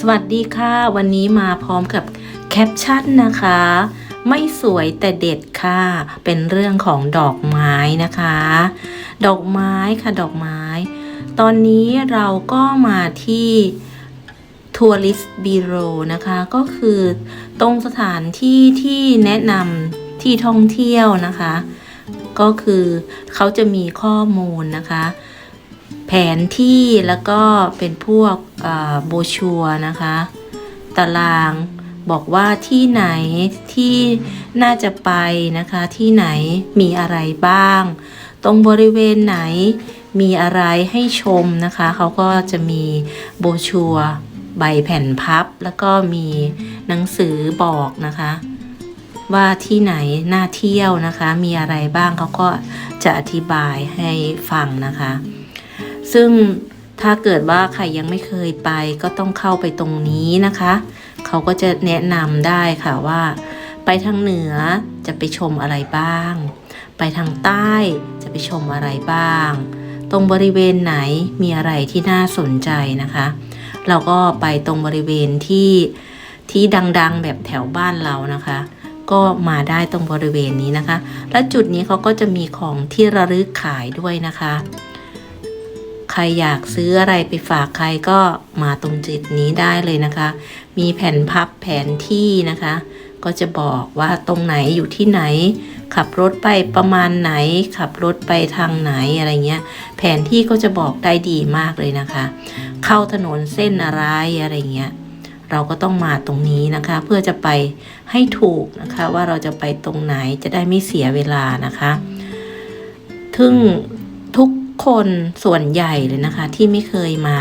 สวัสดีค่ะ วันนี้มาพร้อมกับแคปชั่นนะคะ ไม่สวยแต่เด็ดค่ะ เป็นเรื่องของดอกไม้นะคะ ดอกไม้ค่ะดอกไม้ ตอนนี้เราก็มาที่ทัวริสบีโรนะคะ ก็คือตรงสถานที่ที่แนะนำที่ท่องเที่ยวนะคะ ก็คือเขาจะมีข้อมูลนะคะ แผนที่แล้วก็เป็นพวกโบชัวนะคะ ตารางบอกว่าที่ไหนที่น่าจะไปนะคะ ที่ไหนมีอะไรบ้าง ตรงบริเวณไหนมีอะไรให้ชมนะคะ เขาก็จะมีโบชัวใบแผ่นพับ แล้วก็มีหนังสือบอกนะคะ ว่าที่ไหนน่าเที่ยวนะคะ มีอะไรบ้างเขาก็จะอธิบายให้ฟังนะคะ ซึ่งถ้าเกิดว่าใครยังไม่เคยไปก็ต้องเข้าไปตรงนี้นะคะ เขาก็จะแนะนำได้ค่ะว่า ไปทางเหนือจะไปชมอะไรบ้าง ไปทางใต้จะไปชมอะไรบ้าง ตรงบริเวณไหนมีอะไรที่น่าสนใจนะคะ เราก็ไปตรงบริเวณที่ที่ดังๆแบบแถวบ้านเรานะคะ ก็มาได้ตรงบริเวณนี้นะคะ และจุดนี้เขาก็จะมีของที่ระลึกขายด้วยนะคะ รอยากซื้ออะไรไปฝากใครก็มาตรงจุดนี้ได้เลยนะคะ มีแผ่นพับแผนที่นะคะ ก็จะบอกว่าตรงไหนอยู่ที่ไหน ขับรถไปประมาณไหน ขับรถไปทางไหนอะไรเงี้ย แผนที่ก็จะบอกได้ดีมากเลยนะคะ เข้าถนนเส้นอะไรอะไรเงี้ยเราก็ต้องมาตรงนี้นะคะ เพื่อจะไปให้ถูกนะคะ ว่าเราจะไปตรงไหนจะได้ไม่เสียเวลานะคะทึ่งทุก คนส่วนใหญ่เลยนะคะที่ไม่เคยมา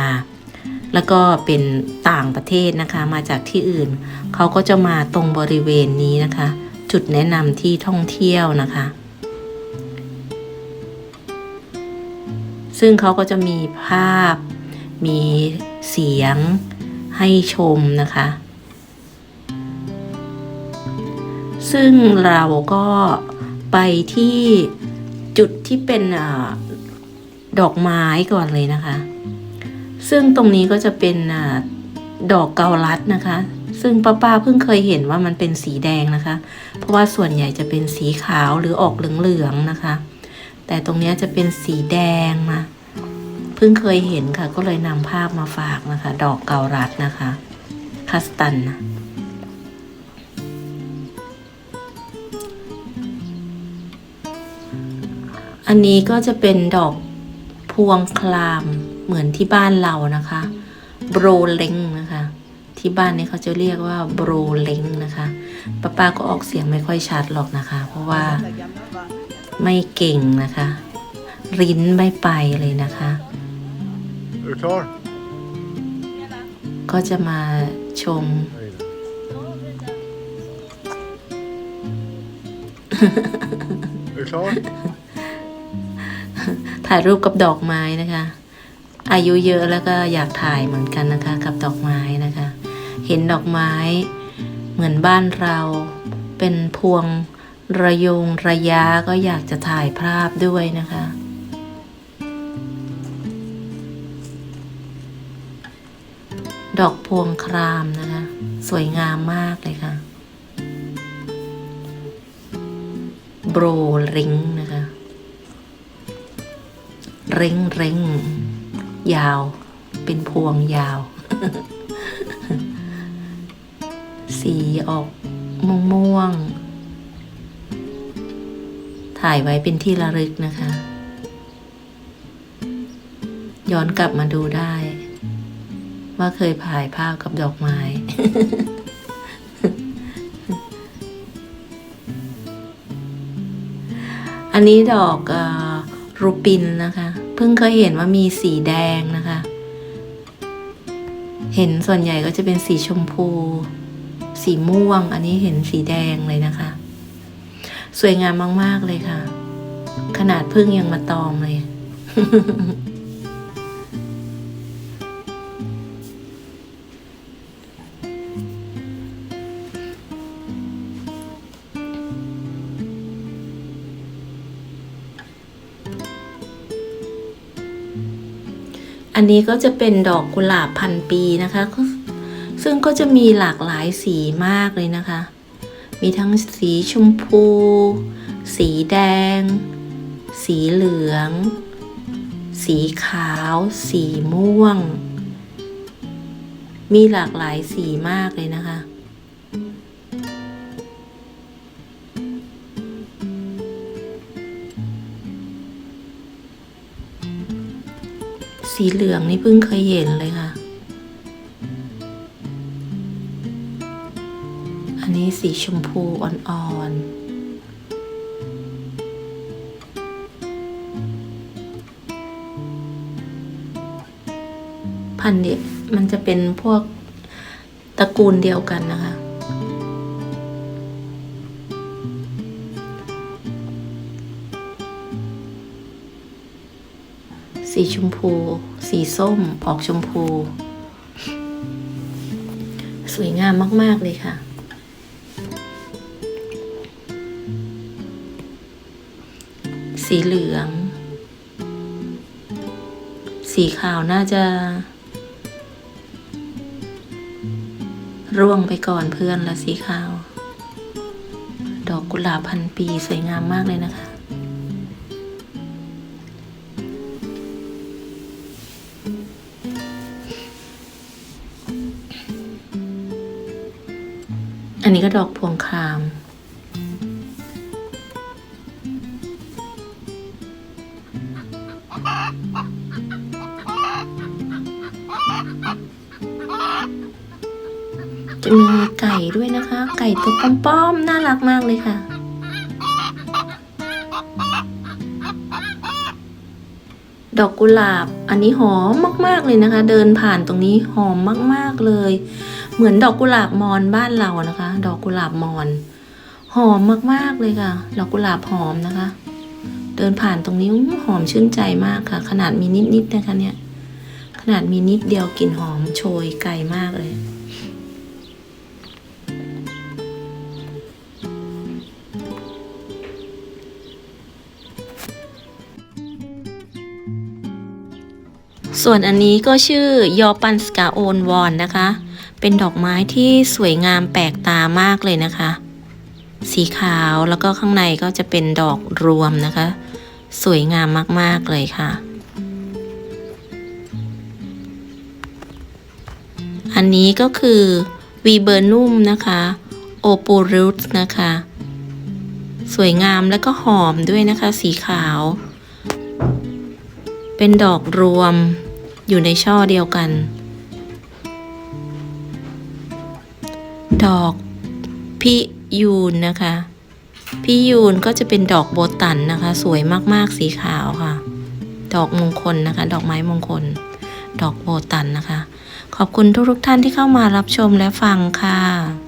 แล้วก็เป็นต่างประเทศนะคะ มาจากที่อื่น เขาก็จะมาตรงบริเวณนี้นะคะ จุดแนะนำที่ท่องเที่ยวนะคะ ซึ่งเขาก็จะมีภาพ มีเสียงให้ชมนะคะ ซึ่งเราก็ไปที่จุดที่เป็นอา ดอกไม้ก่อนเลยนะคะ ซึ่งตรงนี้ก็จะเป็นดอกเกาลัดนะคะ ซึ่งป้าป้าเพิ่งเคยเห็นว่ามันเป็นสีแดงนะคะ เพราะว่าส่วนใหญ่จะเป็นสีขาวหรือออกเหลืองๆนะคะ แต่ตรงนี้จะเป็นสีแดงนะเพิ่งเคยเห็นค่ะ ก็เลยนำภาพมาฝากนะคะ ดอกเกาลัดนะคะคัสตันนะอันนี้ก็จะเป็นดอก พวงคลามเหมือนที่บ้านเรานะคะโบรเล้งนะคะที่บ้านนี้เขาจะเรียกว่าโบรเล้งนะคะป้าป้าก็ออกเสียงไม่ค่อยชัดหรอกนะคะ เพราะว่าไม่เก่งนะคะริ้นไม่ไปเลยนะคะ ก็จะมาชม Hej då. Är du klar? ถ่ายรูปกับดอกไม้นะคะ อายุเยอะแล้วก็อยากถ่ายเหมือนกันนะคะ กับดอกไม้นะคะ เห็นดอกไม้เหมือนบ้านเรา เป็นพวงระยงระยะก็อยากจะถ่ายภาพด้วยนะคะดอกพวงครามนะคะ สวยงามมากเลยค่ะ โบรลิงนะคะ เร่งเร่งยาว เป็นพวงยาว สีออกม่วงม่วงๆถ่ายไว้เป็นที่ระลึกนะคะ ย้อนกลับมาดูได้ ว่าเคยถ่ายภาพกับดอกไม้อันนี้ดอกอรูปินนะคะ เพิ่งเคยเห็นว่ามีสีแดงนะคะ เห็นส่วนใหญ่ก็จะเป็นสีชมพู สีม่วง อันนี้เห็นสีแดงเลยนะคะ สวยงามมาก ๆ เลยค่ะ ขนาดพึ่งยังมาตอมเลย อันนี้ก็จะเป็นดอกกุหลาบพันปีนะคะ ซึ่งก็จะมีหลากหลายสีมากเลยนะคะ มีทั้งสีชมพู สีแดง สีเหลือง สีขาว สีม่วง มีหลากหลายสีมากเลยนะคะ สีเหลืองนี่เพิ่งเคยเห็นเลยค่ะ อันนี้สีชมพูอ่อนๆพันธุ์เนี่ยมันจะเป็นพวกตระกูลเดียวกันนะคะ สีชมพู สีส้ม ออกชมพู สวยงามมาก ๆ เลยค่ะ สีเหลือง สีขาวน่าจะ ร่วงไปก่อนเพื่อนละสีขาว ดอกกุหลาบพันปีสวยงามมากเลยนะคะ อันนี้ก็ดอกพวงคราม จะมีไก่ด้วยนะคะ ไก่ตัวป้อมๆน่ารักมากเลยค่ะดอกกุหลาบอันนี้หอมมาก ๆ เลยนะคะ เดินผ่านตรงนี้หอมมาก ๆ เลย เหมือนดอกกุหลาบมอนบ้านเรานะคะ ดอกกุหลาบมอนหอมมากๆเลยค่ะ ดอกกุหลาบหอมนะคะ เดินผ่านตรงนี้หอมชื่นใจมากค่ะ ขนาดมีนิดๆนะคะเนี่ย ขนาดมีนิดเดียวกลิ่นหอมโชยไกลมากเลยส่วนอันนี้ก็ชื่อยอปันสกาโอนวอนนะคะ เป็นดอกไม้ที่สวยงามแปลกตามากเลยนะคะ สีขาวแล้วก็ข้างในก็จะเป็นดอกรวมนะคะ สวยงามมากๆเลยค่ะ อันนี้ก็คือวีเบอร์นุ่มนะคะโอปูรุสนะคะ สวยงามแล้วก็หอมด้วยนะคะ สีขาว เป็นดอกรวมอยู่ในช่อเดียวกัน ดอกพิยูนนะคะพิยูนก็จะเป็นดอกโบตันนะคะ สวยมากๆสีขาวค่ะ ดอกมงคลนะคะ ดอกไม้มงคล ดอกโบตันนะคะ ขอบคุณทุกๆท่านที่เข้ามารับชมและฟังค่ะ